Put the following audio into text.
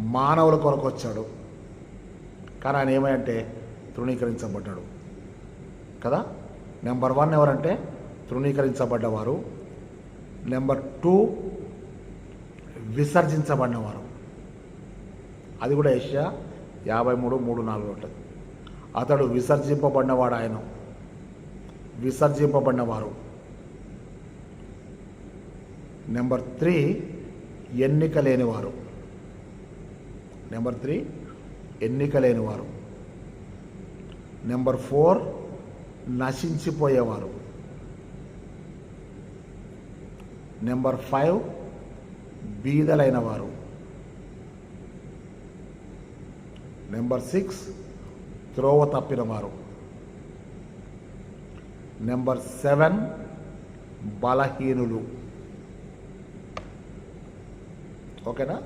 మానవుల కొరకు వచ్చాడు. కానీ ఆయన ఏమంటే తృణీకరించబడ్డాడు. కదా? నెంబర్ వన్ ఎవరంటే తృణీకరించబడ్డవారు. Number two విసర్జించబడినవారు. అది కూడా ఏషియా యాభై మూడు మూడు నాలుగు ఉంటుంది అతడు విసర్జింపబడినవాడు ఆయన. విసర్జింపబడినవారు. నెంబర్ త్రీ ఎన్నిక లేనివారు నెంబర్ త్రీ ఎన్నిక లేనివారు నెంబర్ ఫోర్ నశించిపోయేవారు. నెంబర్ ఫైవ్ బీదలైన వారు నెంబర్ సిక్స్ త్రోవ తప్పిన వారు నెంబర్ సెవెన్ బలహీనులు. ఓకేనా?